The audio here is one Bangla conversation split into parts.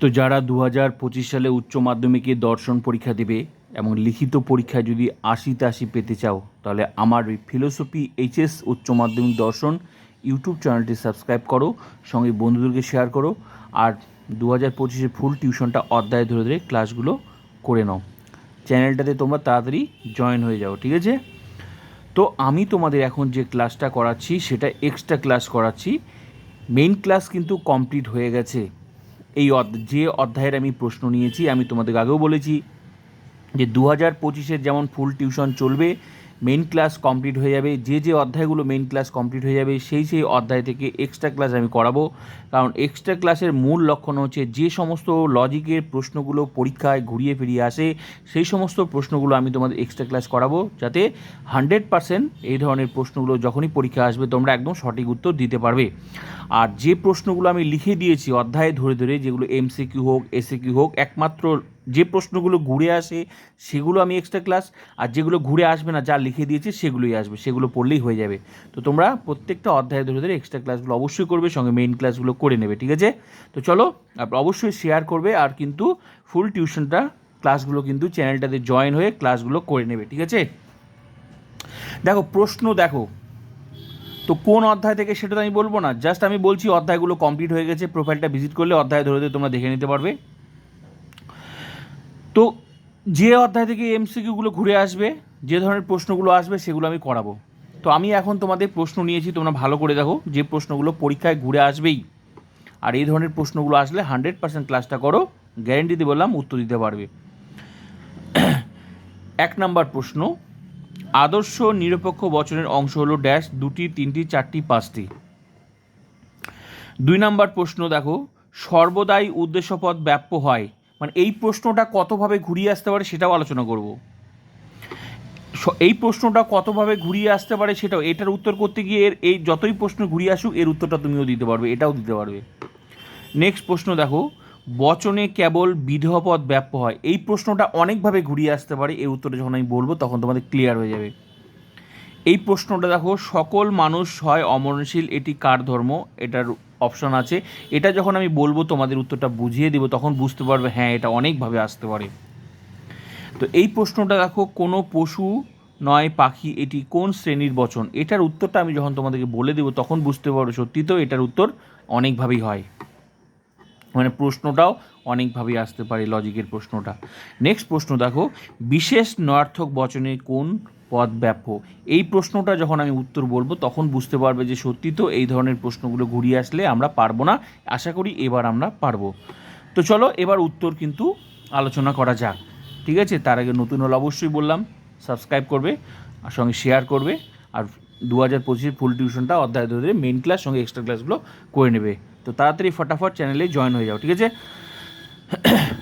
তো যারা দু হাজার পঁচিশ সালে উচ্চ মাধ্যমিকে দর্শন পরীক্ষা দেবে এবং লিখিত পরীক্ষায় যদি আশি পেতে চাও, তাহলে আমার ফিলোসফি এইচএস উচ্চ মাধ্যমিক দর্শন ইউটিউব চ্যানেলটি সাবস্ক্রাইব করো, সঙ্গে বন্ধুদেরকে শেয়ার করো, আর দু হাজার পঁচিশে ফুল টিউশনটা অধ্যায় ধরে ধরে ক্লাসগুলো করে নাও। চ্যানেলটাতে তোমরা তাড়াতাড়ি জয়েন হয়ে যাও, ঠিক আছে? তো আমি তোমাদের এখন যে ক্লাসটা করাচ্ছি, সেটা এক্সট্রা ক্লাস করাচ্ছি। মেইন ক্লাস কিন্তু কমপ্লিট হয়ে গেছে। এই যে অধ্যায়ের আমি প্রশ্ন নিয়েছি, আমি তোমাদের আগেও বলেছি যে দু হাজার পঁচিশের যেমন ফুল টিউশন চলবে মেইন ক্লাস কমপ্লিট হয়ে যাবে। যে যে অধ্যায়গুলো মেইন ক্লাস কমপ্লিট হয়ে যাবে, সেই সেই অধ্যায় থেকে এক্সট্রা ক্লাস আমি করাবো। কারণ এক্সট্রা ক্লাসের মূল লক্ষণ হচ্ছে যে সমস্ত লজিকের প্রশ্নগুলো পরীক্ষায় ঘুরিয়ে ফিরিয়ে আসে, সেই সমস্ত প্রশ্নগুলো আমি তোমাদের এক্সট্রা ক্লাস করাবো যাতে হান্ড্রেড পারসেন্ট এই ধরনের প্রশ্নগুলো যখনই পরীক্ষা আসবে, তোমরা একদম সঠিক উত্তর দিতে পারবে। আর যে প্রশ্নগুলো আমি লিখে দিয়েছি অধ্যায়ে ধরে ধরে, যেগুলো এমসিকিউ হোক এসিকিউ হোক, একমাত্র যে প্রশ্নগুলো ঘুরে আসে, সেগুলো আমি এক্সট্রা ক্লাস আর যেগুলো ঘুরে আসবে না, যা লিখে দিয়েছি সেগুলোই আসবে, সেগুলো পড়লেই হয়ে যাবে। তো তোমরা প্রত্যেকটা অধ্যায় ধরে ধরে এক্সট্রা ক্লাসগুলো অবশ্যই করবে, সঙ্গে মেইন ক্লাসগুলো করে নেবে, ঠিক আছে? তো চলো অবশ্যই শেয়ার করবে, আর কিন্তু ফুল টিউশনটা ক্লাসগুলো কিন্তু চ্যানেলটাতে জয়েন হয়ে ক্লাসগুলো করে নেবে, ঠিক আছে? দেখো, প্রশ্ন দেখো। তো কোন অধ্যায় থেকে সেটা তো আমি বলব না জাস্ট আমি বলছি অধ্যায়গুলো কমপ্লিট হয়ে গেছে প্রোফাইলটা ভিজিট করলে অধ্যায় ধরে ধরে তোমরা দেখে নিতে পারবে। তো যে অধ্যায় থেকে এমসিকিউগুলো ঘুরে আসবে, যে ধরনের প্রশ্নগুলো আসবে সেগুলো আমি করাবো। তো আমি এখন তোমাদের প্রশ্ন নিয়েছি, তোমরা ভালো করে দেখো, যে প্রশ্নগুলো পরীক্ষায় ঘুরে আসবেই। আর এই ধরনের প্রশ্নগুলো আসলে হান্ড্রেড পার্সেন্ট ক্লাসটা করো গ্যারেন্টি দিয়ে বললাম, উত্তর দিতে পারবে। এক নাম্বার প্রশ্ন, আদর্শ নিরপেক্ষ বচনের অংশ হলো ড্যাশ দুটি, তিনটি, চারটি, পাঁচটি। দুই নাম্বার প্রশ্ন দেখো, সর্বদাই উদ্দেশ্যপদ ব্যাপ্য হয়। মানে এই প্রশ্নটা কতভাবে ঘুরিয়ে আসতে পারে সেটাও আলোচনা করব। এই প্রশ্নটা কতভাবে ঘুরিয়ে আসতে পারে সেটাও, এটার উত্তর করতে গিয়ে এর, এই যতই প্রশ্ন ঘুরিয়ে আসুক, এর উত্তরটা তুমিও দিতে পারবে, এটাও দিতে পারবে। নেক্সট প্রশ্ন দেখো, বচনে কেবল বিধপদ ব্যাপ্য হয়। এই প্রশ্নটা অনেকভাবে ঘুরিয়ে আসতে পারে, এই উত্তরটা যখন আমি বলব তখন তোমাদের ক্লিয়ার হয়ে যাবে। এই প্রশ্নটা দেখো, সকল মানুষ হয় অমরণশীল, এটি কার ধর্ম? এটার অপশন আছে। এটা যখন আমি বলব, তোমাদের উত্তরটা বুঝিয়ে দেবো, তখন বুঝতে পারবে হ্যাঁ এটা অনেকভাবে আসতে পারে। তো এই প্রশ্নটা দেখো, কোনো পশু নয়, পাখি, এটি কোন শ্রেণির বচন? এটার উত্তরটা আমি যখন তোমাদেরকে বলে দেবো, তখন বুঝতে পারবে সত্যি তো এটার উত্তর অনেকভাবেই হয়। মানে প্রশ্নটাও অনেকভাবেই আসতে পারে, লজিকের প্রশ্নটা। নেক্সট প্রশ্ন দেখো, বিশেষ নয়ার্থক বচনে কোন পদ ব্যাপ্য এই প্রশ্নটা যখন আমি উত্তর বলব, তখন বুঝতে পারবে যে সত্যি তো এই ধরনের প্রশ্নগুলো ঘুরিয়ে আসলে আমরা পারব না। আশা করি এবার আমরা পারব। তো চলো, এবার উত্তর কিন্তু আলোচনা করা যাক। ঠিক আছে? তার আগে নতুন হলে অবশ্যই বললাম সাবস্ক্রাইব করবে, আর সঙ্গে শেয়ার করবে, আর দু হাজার পঁচিশের ফুল টিউশনটা অধ্যায় ধরে মেন ক্লাস সঙ্গে এক্সট্রা ক্লাসগুলো করে নেবে। তো তাড়াতাড়ি ফটাফট চ্যানেলে জয়েন হয়ে যাও, ঠিক আছে?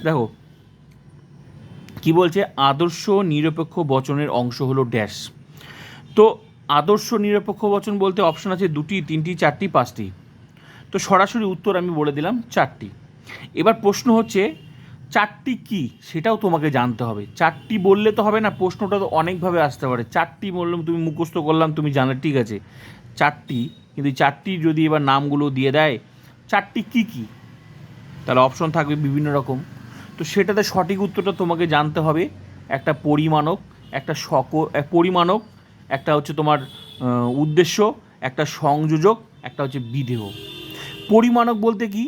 দেখো, কি বলছে? আদর্শ নিরপেক্ষ বচনের অংশ হলো ড্যাশ তো আদর্শ নিরপেক্ষ বচন বলতে অপশন আছে দুটি, তিনটি, চারটি, পাঁচটি। তো সরাসরি উত্তর আমি বলে দিলাম, চারটি। এবার প্রশ্ন হচ্ছে, চারটি কি? সেটাও তোমাকে জানতে হবে। চারটি বললে তো হবে না, প্রশ্নটা তো অনেকভাবে আসতে পারে। চারটি বললাম, তুমি মুখস্থ করলাম, তুমি জানো, ঠিক আছে। চারটি, কিন্তু চারটি যদি এবার নামগুলো দিয়ে দেয় চারটি কি কি? তাহলে অপশন থাকবে বিভিন্ন রকম। তো সেটাতে সঠিক উত্তরটা তোমাকে জানতে হবে। একটা পরিমাণক, একটা সক পরিমাণক, একটা হচ্ছে তোমার উদ্দেশ্য, একটা সংযোজক, একটা হচ্ছে বিধেয়। পরিমাণক বলতে কি?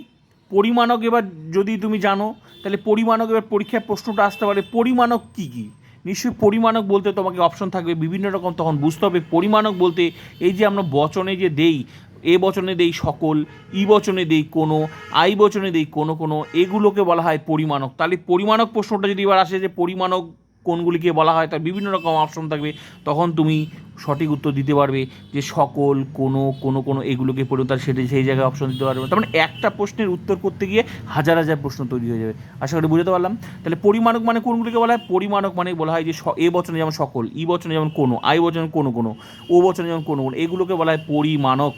পরিমাণক এবার যদি তুমি জানো, তাহলে পরিমাণক এবার পরীক্ষায় প্রশ্নটা আসতে পারে। পরিমাণক কি কি? নিশ্চয়ই পরিমাণক বলতে তোমাকে অপশন থাকবে বিভিন্ন রকম, তখন বুঝতে হবে। পরিমাণক বলতে এই যে আমরা বচনে যে দেই এ বচনে দেই সকল, ই বচনে দেই কোনো, আই বচনে দেই কোনো কোনো, এগুলোকে বলা হয় পরিমাণক। তাহলে পরিমাণক প্রশ্নটা যদি এবার আসে যে পরিমাণক কোনগুলিকে বলা হয়, তার বিভিন্ন রকম অপশন থাকবে, তখন তুমি সঠিক উত্তর দিতে পারবে যে সকল, কোনো কোনো কোনো এগুলোকে পড়ে তার সেটা সেই জায়গায় অপশন দিতে পারবে। তার মানে একটা প্রশ্নের উত্তর করতে গিয়ে হাজার হাজার প্রশ্ন তৈরি হয়ে যাবে। আশা করি বুঝতে পারলাম? তাহলে পরিমাণক মানে কোনগুলিকে বলা হয়? পরিমাণক মানে বলা হয় যে এ বচনে যেমন সকল, ই বচনে যেমন কোনো, আই বচনে কোনো কোনো, ও বচনে যেমন কোনো কোনো, এগুলোকে বলা হয় পরিমাণক।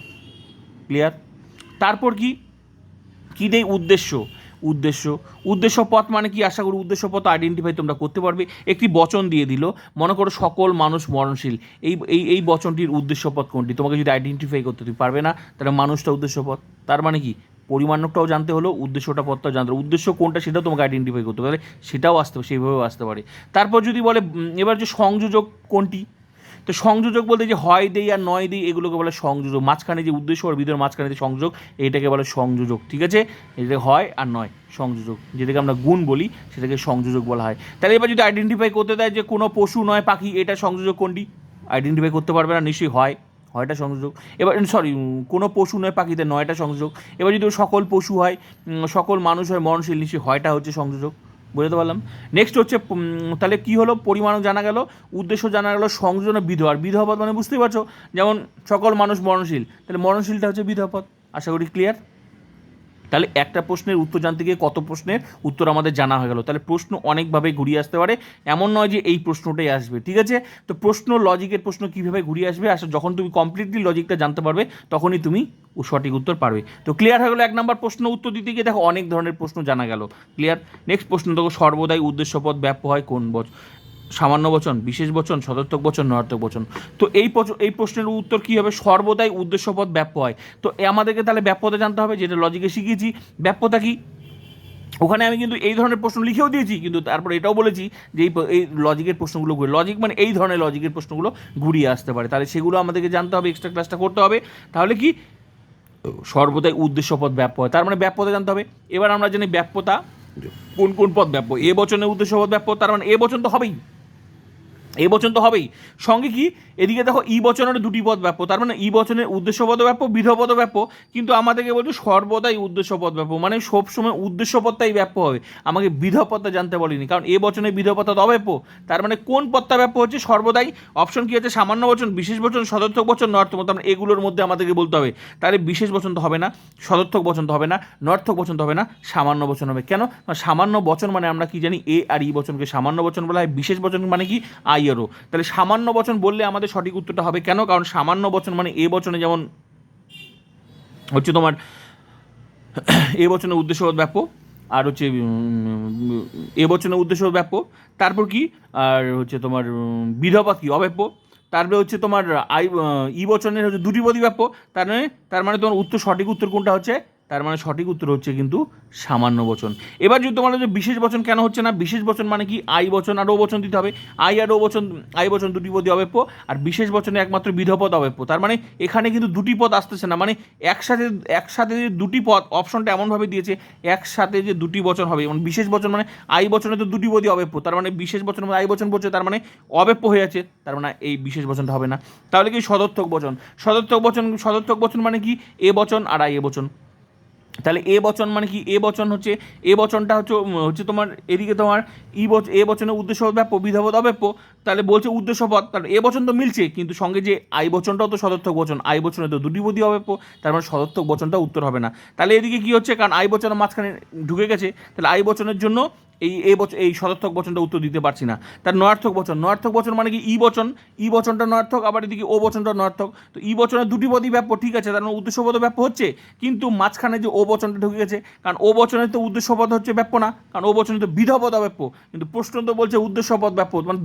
ক্লিয়ার তারপর কি? কী দেয় উদ্দেশ্য। উদ্দেশ্য। উদ্দেশ্য পথ মানে কি? আশা করি উদ্দেশ্য পথ আইডেন্টিফাই তোমরা করতে পারবে। একটি বচন দিয়ে দিল। মনে করো সকল মানুষ মরণশীল। এই এই এই বচনটির উদ্দেশ্য পথ কোনটি? তোমাকে যদি আইডেন্টিফাই করতে তুমি পারবে না, তাহলে মানুষটা উদ্দেশ্য পথ। তার মানে কি? পরিমাণকটাও জানতে হলো, উদ্দেশ্যটা পদটাও জানতে হলো। উদ্দেশ্য কোনটা সেটাও তোমাকে আইডেন্টিফাই করতে পারে সেটাও আসতে সেইভাবেও আসতে পারে। তারপর যদি বলে এবার যে সংযোজক কোনটি? তো সংযোজক বলতে যে হয় দেই আর নয় দেই, এগুলোকে বলে সংযোজক। মাঝখানে যে উদ্দেশ্য আর বিধের মাঝখানে যে সংযোগ এইটাকে বলে সংযোজক, ঠিক আছে? এটা হয় আর নয়, সংযোজক। যেটাকে আমরা গুণ বলি, সেটাকে সংযোজক বলা হয়। তাহলে এবার যদি আইডেন্টিফাই করতে দেয় যে কোনো পশু নয়, পাখি, এটা সংযোজক কোনটি? আইডেন্টিফাই করতে পারবে না, নিশ্চয়ই হয়। হয়টা সংযোগ এবার সরি কোনো পশু নয়, পাখিতে নয়টা সংযোগ এবার যদি সকল পশু হয় সকল মানুষ হয়, মরণশীল, নিশ্চয়ই হয়টা হচ্ছে সংযোজক। বুঝতে পারলাম। নেক্সট হচ্ছে তাহলে কি হলো? পরিমাণও জানা গেল, উদ্দেশ্য জানা গেল সংযোজন বিধ আর বিধপদ মানে বুঝতেই পারছ? যেমন সকল মানুষ মরণশীল, তাহলে মরণশীলটা হচ্ছে বিধপদ আশা করি ক্লিয়ার তাহলে একটা প্রশ্নের উত্তর জানতে গিয়ে কত প্রশ্নের উত্তর আমাদের জানা হয়ে গেল। তাহলে প্রশ্ন অনেকভাবে ঘুরিয়ে আসতে পারে। এমন নয় যে এই প্রশ্নটাই আসবে, ঠিক আছে? তো প্রশ্ন লজিকের প্রশ্ন কীভাবে ঘুরিয়ে আসবে? আসলে যখন তুমি কমপ্লিটলি লজিকটা জানতে পারবে, তখনই তুমি সঠিক উত্তর পারবে। তো ক্লিয়ার হয়ে গেলো এক নম্বর প্রশ্ন উত্তর দিতে গিয়ে দেখো অনেক ধরনের প্রশ্ন জানা গেল। ক্লিয়ার নেক্সট প্রশ্ন দেখো, সর্বদাই উদ্দেশ্যপদ ব্যাপ্য হয় কোন বছর সামান্য বচন, বিশেষ বচন, সদর্থক বচন নর্থক বচন। তো এই এই প্রশ্নের উত্তর কী হবে? সর্বদাই উদ্দেশ্যপদ ব্যাপ্য হয়। তো আমাদেরকে তাহলে ব্যাপ্যতা জানতে হবে, যেটা লজিকে শিখিয়েছি। ব্যাপ্যতা কি? ওখানে আমি কিন্তু এই ধরনের প্রশ্ন লিখেও দিয়েছি, কিন্তু তারপর এটাও বলেছি যে এই এই লজিকের প্রশ্নগুলো ঘুরে লজিক মানে এই ধরনের লজিকের প্রশ্নগুলো ঘুরিয়ে আসতে পারে। তাহলে সেগুলো আমাদেরকে জানতে হবে এক্সট্রা ক্লাসটা করতে হবে। তাহলে কি? সর্বদাই উদ্দেশ্যপদ ব্যাপ্য হয়। তার মানে ব্যাপ্যতা জানতে হবে। এবার আমরা জানি ব্যাপ্যতা, কোন কোন পদ ব্যাপ্য? এ বচনে উদ্দেশ্যপদ ব্যাপ্য, তার মানে এ বচন তো হবেই। এ বচন তো হবেই। সঙ্গে কি? এদিকে দেখো, ই বচনের দুটি পদ ব্যাপ্য। তার মানে ই বচনের উদ্দেশ্যপদ ব্যাপ্য, বিধপদ ব্যাপ্য। কিন্তু আমাদেরকে বলছে সর্বদাই উদ্দেশ্যপদ ব্যাপ্য। মানে সবসময় উদ্দেশ্যপদটাই ব্যাপ্য হবে। আমাকে বিধপদটা জানতে বলিনি। কারণ এ বচনে বিধপদটা অব্যাপ্য। তার মানে কোন পদটা ব্যাপ্য হচ্ছে? সর্বদাই। অপশন কি হচ্ছে সামান্য বচন, বিশেষ বচন, সদর্থক বচন, নর্থক মানে এগুলোর মধ্যে আমাদেরকে বলতে হবে। তাহলে বিশেষ বচন তো হবে না, সদর্থক বচন তো হবে না, নর্থক বচন তো হবে না, সামান্য বচন হবে। কেন? সামান্য বচন মানে আমরা কি জানি? এ আর ই বচনকে সামান্য বচন বলা হয়। বিশেষ বচন মানে কি? আই এরও তাহলে সামান্য বচন বললে আমাদের সঠিক উত্তরটা হবে কেন? কারণ সামান্য বচন মানে এ বচনে যেমন হচ্ছে তোমার এ বচনের উদ্দেশ্য ব্যাপ্য আর হচ্ছে এ বচনের উদ্দেশ্য ব্যাপ্য তারপর কি? আর হচ্ছে তোমার বিধবা কি? অব্যাপ্য। তারপরে হচ্ছে তোমার আই ই বচনের হচ্ছে দুটি পদই ব্যাপ্য তার মানে তার মানে তোমার উত্তর, সঠিক উত্তর কোনটা হচ্ছে? তার মানে সঠিক উত্তর হচ্ছে কিন্তু সামান্য বচন। এবার যদি তোমার হচ্ছে বিশেষ বচন কেন হচ্ছে না, বিশেষ বচন মানে কি? আই বচন আর ও বচন দিতে হবে। আই আর ও বচন, আই বচন দুটি পদই অব্যাপ্য আর বিশেষ বচনে একমাত্র বিধপদ অব্যাপ্য তার মানে এখানে কিন্তু দুটি পদ আসতেছে না মানে একসাথে একসাথে যে দুটি পদ অপশনটা এমনভাবে দিয়েছে, একসাথে যে দুটি বচন হবে। মানে বিশেষ বচন মানে আই বচনে তো দুটি পদই অব্যাপ্য তার মানে বিশেষ বচন মানে আই বচন বলছে তার মানে অব্যাপ্য হয়ে আছে তার মানে এই বিশেষ বচনটা হবে না। তাহলে কি সদর্থক বচন? সদর্থক বচন সদর্থক বচন মানে কি? এ বচন আর আই এ বচন। তাহলে এ বচন মানে কি? এ বচন হচ্ছে, এ বচনটা হচ্ছে হচ্ছে তোমার এদিকে তোমার ই বচ, এ বচনের উদ্দেশ্য ব্যাপ্য বিধাপদ অব্যাপ্য তাহলে বলছে উদ্দেশ্য পদ, তাহলে এ বচন তো মিলছে, কিন্তু সঙ্গে যে আই বচনটাও তো সদর্থক বচন, আই বচনে তো দুটি বদি অব্যাপ্য, তার মানে সদর্থক বচনটা উত্তর হবে না। তাহলে এদিকে কি হচ্ছে? কারণ আই বচনের মাঝখানে ঢুকে গেছে, তাহলে আই বচনের জন্য এই এ বচন এই সদর্থক বচনটা উত্তর দিতে পারছি না। তার নয়ার্থক বচন। নয়ার্থক বচন মানে কি? ই বচন। ই বচনটা নয়ার্থক, আবার এদিকে ও বচনটা নয়ার্থক। তো ই বচনের দুটি পদই ব্যাপ্য, ঠিক আছে? তার মানে উদ্দেশ্যপদ ব্যাপ্য হচ্ছে, কিন্তু মাঝখানে যে ও বচনটা ঢুকে গেছে, কারণ ও বচনের তো উদ্দেশ্যপদ হচ্ছে ব্যাপ্য না, কারণ ও বচনে তো বিধবদ ব্যাপ্য। কিন্তু প্রশ্ন তো বলছে উদ্দেশ্যপদ ব্যাপ্য। মানে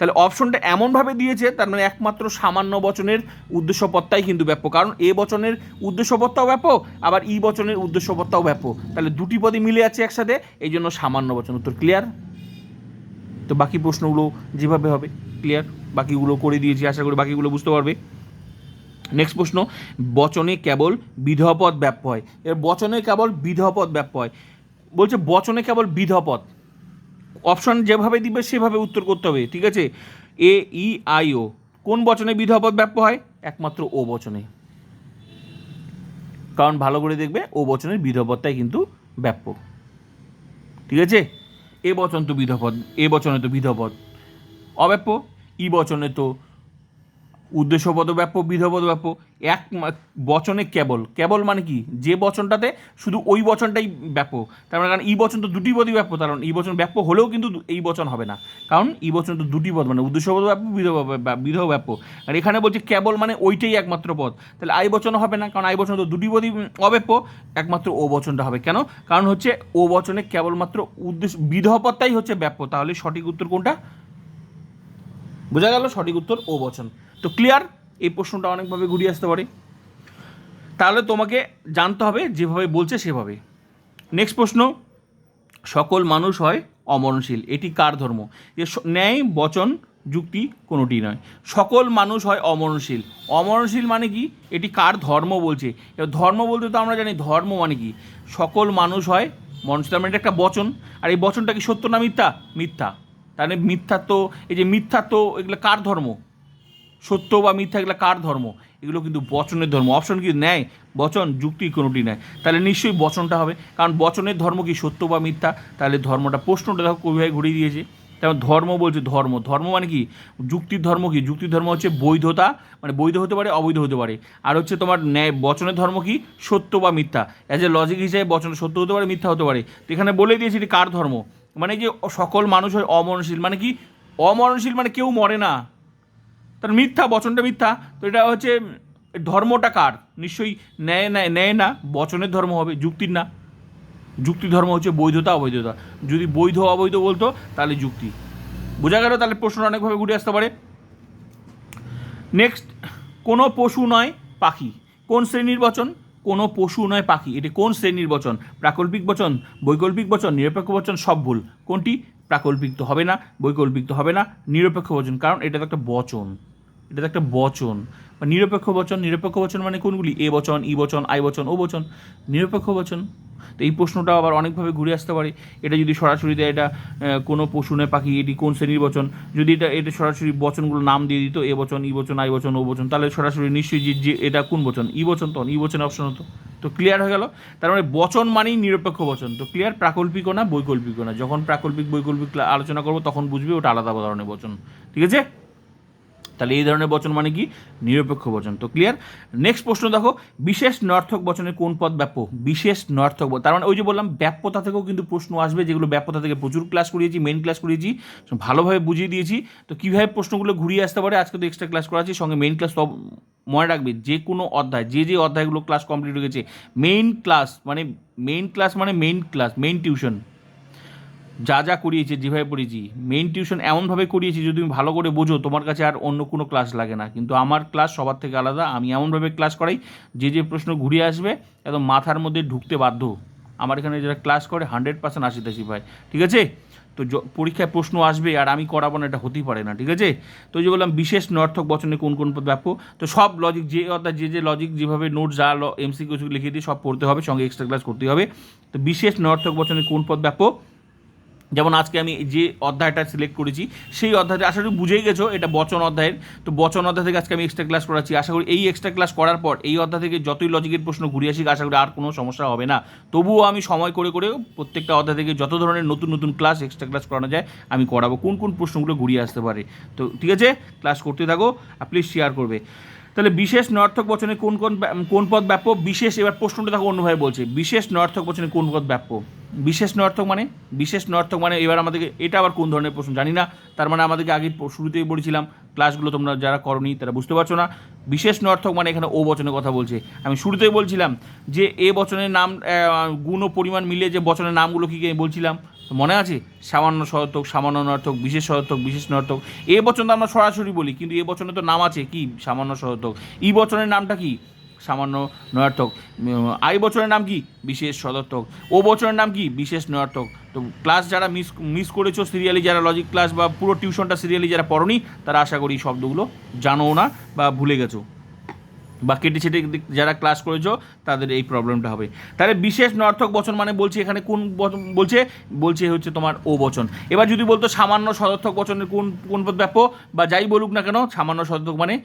তাহলে অপশনটা এমনভাবে দিয়েছে, তার মানে একমাত্র সামান্য বচনের উদ্দেশ্যপত্তাই কিন্তু ব্যাপ্য কারণ এ বচনের উদ্দেশ্যপত্তাও ব্যাপক, আবার ই বচনের উদ্দেশ্যপদটাও ব্যাপক। তাহলে দুটি পদে মিলে আছে একসাথে, এই জন্য সামান্য বচন। উত্তর ক্লিয়ার তো বাকি প্রশ্নগুলো যেভাবে হবে ক্লিয়ার বাকিগুলো করে দিয়েছি, আশা করি বাকিগুলো বুঝতে পারবে। নেক্সট প্রশ্ন, বচনে কেবল বিধপদ ব্যাপ্য হয়। এর বচনে কেবল বিধপদ ব্যাপ্য হয়। বলছে বচনে কেবল বিধপদ। অপশন যেভাবে দিবে, সেভাবে উত্তর করতে হবে। ঠিক আছে? এ ই আই ও কোন বচনে বিধপদ ব্যাপ্য হয়? একমাত্র ও বচনে। কারণ ভালো করে দেখবে ও বচনের বিধপদটাই কিন্তু ব্যাপ্য। ঠিক আছে? এ বচন তো বিধপদ এ বচনে তো বিধপদ অব্যাপ্য? ই বচনে তো উদ্দেশ্যপদ ব্যাপ্য বিধপদ ব্যাপ্য, এক বচনে কেবল। কেবল মানে কি? যে বচনটাতে শুধু ওই বচনটাই ব্যাপ্য। তার মানে কারণ ই বচন তো দুটি পদই ব্যাপ্য কারণ ই বচন ব্যাপ্য হলেও কিন্তু এই বচন হবে না। কারণ ই বচন তো দুটি পদ মানে উদ্দেশ্যপদ ব্যাপ্য বিধ বিধ আর এখানে বলছে কেবল মানে ওইটাই একমাত্র পদ। তাহলে আই বচন হবে না, কারণ আই বচন তো দুটি পদই অব্যাপ্য, একমাত্র ও বচনটা হবে। কেন? কারণ হচ্ছে ও বচনে কেবলমাত্র উদ্দেশ্য বিধপদটাই হচ্ছে ব্যাপ্য। তাহলে সঠিক উত্তর কোনটা? বোঝা গেল সঠিক উত্তর ও বচন। তো ক্লিয়ার এই প্রশ্নটা অনেকভাবে ঘুরিয়ে আসতে পারে। তাহলে তোমাকে জানতে হবে, যেভাবে বলছে সেভাবে। নেক্সট প্রশ্ন, সকল মানুষ হয় অমরণশীল। এটি কার ধর্ম? যে ন্যায়, বচন, যুক্তি কোনোটি নয়। সকল মানুষ হয় অমরণশীল। অমরণশীল মানে কি? এটি কার ধর্ম বলছে? ধর্ম বলতে তো আমরা জানি, ধর্ম মানে কি? সকল মানুষ হয় মরণশীল মানে এটা একটা বচন। আর এই বচনটা কি সত্য না মিথ্যা? মিথ্যা। তাহলে মিথ্যা তো, এই যে মিথ্যা তো, এগুলো কার ধর্ম? সত্য বা মিথ্যা এগুলো কার ধর্ম? এগুলো কিন্তু বচনের ধর্ম। অপশন কি? ন্যায়। বচন, যুক্তি কোনোটি নেয় তাহলে নিশ্চয়ই বচনটা হবে। কারণ বচনের ধর্ম কি সত্য বা মিথ্যা? তাহলে ধর্মটা, প্রশ্নটা দেখো কবিভাবে ঘুরিয়ে দিয়েছে। তেমন ধর্ম বলছে ধর্ম। ধর্ম মানে কি? যুক্তির ধর্ম কি? যুক্তির ধর্ম হচ্ছে বৈধতা। মানে বৈধ হতে পারে, অবৈধ হতে পারে। আর হচ্ছে তোমার ন্যায়, বচনের ধর্ম কি? সত্য বা মিথ্যা। অ্যাজ এ লজিক হিসেবে বচন সত্য হতে পারে, মিথ্যা হতে পারে। তো এখানে বলে দিয়েছি এটি কার ধর্ম? মানে যে সকল মানুষ হয় অমরণশীল। মানে কি? অমরণশীল মানে কেউ মরে না। তার মিথ্যা, বচনটা মিথ্যা। তো এটা হচ্ছে, ধর্মটা কার? নিশ্চয়ই ন্যায় ন্যায় ন্যায় না, বচনের ধর্ম হবে, যুক্তির না। যুক্তি ধর্ম হচ্ছে বৈধতা, অবৈধতা। যদি বৈধ, অবৈধ বলতো, তাহলে যুক্তি। বোঝা গেল? তাহলে প্রশ্ন অনেকভাবে ঘুরে আসতে পারে। নেক্সট কোনো পশু নয় পাখি। কোন শ্রেণির বচন? কোনো পশু নয় পাখি। এটি কোন শ্রেণির বচন? প্রাকল্পিক বচন, বৈকল্পিক বচন, নিরপেক্ষ বচন, সব ভুল। কোনটি? প্রাকল্পিক তো হবে না, বৈকল্পিক তো হবে না, নিরপেক্ষ বচন। কারণ এটা তো একটা বচন। এটা একটা বচন। বা নিরপেক্ষ বচন নিরপেক্ষ বচন মানে কোনগুলি? এ বচন, ই বচন, আই বচন, ও বচন। নিরপেক্ষ বচন। তো এই প্রশ্নটা আবার অনেকভাবে ঘুরে আসতে পারে। এটা যদি সরাসরি দেয়, এটা কোনো পশু নয়, পাখি, এটি কোন শ্রেণির বচন? যদি এটা এটা সরাসরি বচনগুলো নাম দিয়ে দিত, এ বচন, ই বচন, আই বচন, ও বচন, তাহলে সরাসরি নিশ্চয়ই যে এটা কোন বচন? ই বচন তখন ই বচন অপশন হতো। তো ক্লিয়ার হয়ে গেল? তার মানে বচন মানেই নিরপেক্ষ বচন। তো ক্লিয়ার প্রাকল্পিক না বৈকল্পিকও না? যখন প্রাকল্পিক বৈকল্পিক আলোচনা করব, তখন বুঝবে ওটা আলাদা ধরনের বচন। ঠিক আছে? তাহলে এই ধরনের বচন মানে কি? নিরপেক্ষ বচন। তো ক্লিয়ার নেক্সট প্রশ্ন দেখো, বিশেষ নর্থক বচনের কোন পদ ব্যাপ্য? বিশেষ নর্থক তার মানে ওই যে বললাম, ব্যাপ্যতা থেকেও কিন্তু প্রশ্ন আসবে, যেগুলো ব্যাপ্যতা থেকে প্রচুর ক্লাস করিয়েছি মেন ক্লাস করিয়েছি ভালোভাবে বুঝিয়ে দিয়েছি। তো কীভাবে প্রশ্নগুলো ঘুরিয়ে আসতে পারে? আজকে তো এক্সট্রা ক্লাস করাচ্ছি সঙ্গে মেইন ক্লাস সব মনে রাখবে, যে কোনো অধ্যায়, যে যে অধ্যায়গুলো ক্লাস কমপ্লিট হয়ে গেছে মেইন ক্লাস মানে মেইন ক্লাস মানে মেইন ক্লাস মেইন টিউশন যা যা করিয়েছে, যেভাবে পড়িয়েছি মেইন টিউশন এমনভাবে করিয়েছি, যদি তুমি ভালো করে বোঝো, তোমার কাছে আর অন্য কোনো ক্লাস লাগে না। কিন্তু আমার ক্লাস সবার থেকে আলাদা, আমি এমনভাবে ক্লাস করাই, যে যে প্রশ্ন ঘুরিয়ে আসবে, একদম মাথার মধ্যে ঢুকতে বাধ্য। আমার এখানে যারা ক্লাস করে হান্ড্রেড পার্সেন্ট আশি তাশি পায়। ঠিক আছে? তো পরীক্ষায় প্রশ্ন আসবে, আর আমি করাবো না, এটা হতেই পারে না। ঠিক আছে? তো যে বললাম, বিশেষ নর্থক বচনে কোন কোন পদ ব্যাপ্য? তো সব লজিক যে অর্থাৎ যে যে লজিক যেভাবে নোট যা এমসিকিউ লিখে দিয়ে সব পড়তে হবে, সঙ্গে এক্সট্রা ক্লাস করতে হবে। তো বিশেষ নর্থক বচনে কোন পদ ব্যাপ্য? যেমন আজকে আমি যে অধ্যায়টা সিলেক্ট করেছি, সেই অধ্যায়টা আশা করি বুঝেই গেছো, এটা বচন অধ্যায়ের। তো বচন অধ্যায় থেকে আজকে আমি এক্সট্রা ক্লাস করাচ্ছি। আশা করি এই এক্সট্রা ক্লাস করার পর, এই অধ্যায় থেকে যতই লজিকের প্রশ্ন ঘুরে আসি আশা করি আর কোনো সমস্যা হবে না। তবুও আমি সময় করে করে প্রত্যেকটা অধ্যায় থেকে যত ধরনের নতুন নতুন ক্লাস এক্সট্রা ক্লাস করানো যায়, আমি করাবো, কোন কোন প্রশ্নগুলো ঘুরিয়ে আসতে পারে। তো ঠিক আছে ক্লাস করতে থাকো, আর প্লিজ শেয়ার করবে। তাহলে বিশেষ নর্থক বচনে কোন কোন কোন পদ ব্যাপ্য বিশেষ এবার প্রশ্নটা দেখো অন্যভাবে বলছে। বিশেষ নর্থক বচনে কোন পদ ব্যাপ্য বিশেষ নর্থক মানে? বিশেষ নর্থক মানে এবার আমাদেরকে এটা আবার কোন ধরনের প্রশ্ন? জানি না। তার মানে আমাদেরকে আগে শুরুতেই বলেছিলাম, ক্লাসগুলো তোমরা যারা করনি তারা বুঝতে পারছ না। বিশেষ নর্থক মানে এখানে ও বচনের কথা বলছে। আমি শুরুতেই বলছিলাম যে এ বচনের নাম গুণ ও পরিমাণ মিলিয়ে যে বচনের নামগুলো কী বলছিলাম মনে আছে? সামান্য সদর্থক সামান্য নর্থক বিশেষ সদর্থক বিশেষ নর্থক এ বচন তো আমরা সরাসরি বলি, কিন্তু এ বচনে তো নাম আছে। কি? সামান্য সদর্থক ই বচনের নামটা কি? সামান্য নয়ার্থক আই বচনের নাম কি? বিশেষ সদর্থক। ও বচনের নাম কি? বিশেষ নয়ার্থক তো ক্লাস যারা মিস মিস করেছ সিরিয়ালি, যারা লজিক ক্লাস বা পুরো টিউশনটা সিরিয়ালি যারা পড়নি, তারা আশা করি শব্দগুলো জানো না বা ভুলে গেছো। বা কেটে ছেটে যারা ক্লাস করেছ, তাদের এই প্রবলেমটা হবে। তাহলে বিশেষ নর্থক বচন মানে বলছে এখানে কোন বলছে? বলছে হচ্ছে তোমার ও বচন। এবার যদি বলতো সামান্য সদর্থক বচনের কোন কোন পদ ব্যাপ্য? বা যাই বলুক না কেন, সামান্য সদর্থক মানে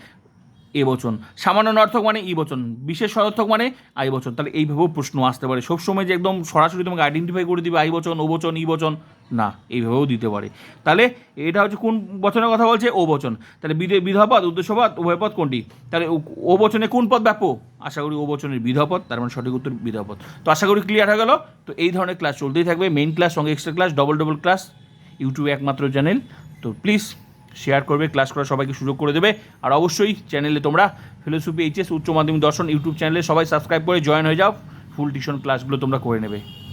এ বচন। সামান্য নর্থক মানে ই বচন। বিশেষ সদর্থক মানে আই বচন। তাহলে এইভাবেও প্রশ্ন আসতে পারে। সবসময় যে একদম সরাসরি তোমাকে আইডেন্টিফাই করে দিবে আই বচন ও বচন ই বচন। না, এইভাবেও দিতে পারে। তাহলে এটা হচ্ছে কোন বচনের কথা বলছে? ও বচন। তাহলে বিধে বিধপদ উদ্দেশ্যপদ উভয়পদ কোনটি? তাহলে ও- বচনে কোন পদ ব্যাপ্য আশা করি ও বচনের বিধপদ, তার মানে সঠিক উত্তর বিধপদ। তো আশা করি ক্লিয়ার হয়ে গেল? তো এই ধরনের ক্লাস চলতেই থাকবে। মেইন ক্লাস সঙ্গে extra class double double class ইউটিউবে একমাত্র চ্যানেল তো প্লিজ শেয়ার করবে ক্লাস করার সবাইকে সুযোগ করে দেবে। আর অবশ্যই চ্যানেলে তোমরা ফিলোসফি এইচএস উচ্চ মাধ্যমিক, দর্শন ইউটিউব চ্যানেলে সবাই সাবস্ক্রাইব করে জয়েন হয়ে যাও। ফুল টিউশন ক্লাসগুলো তোমরা করে নেবে।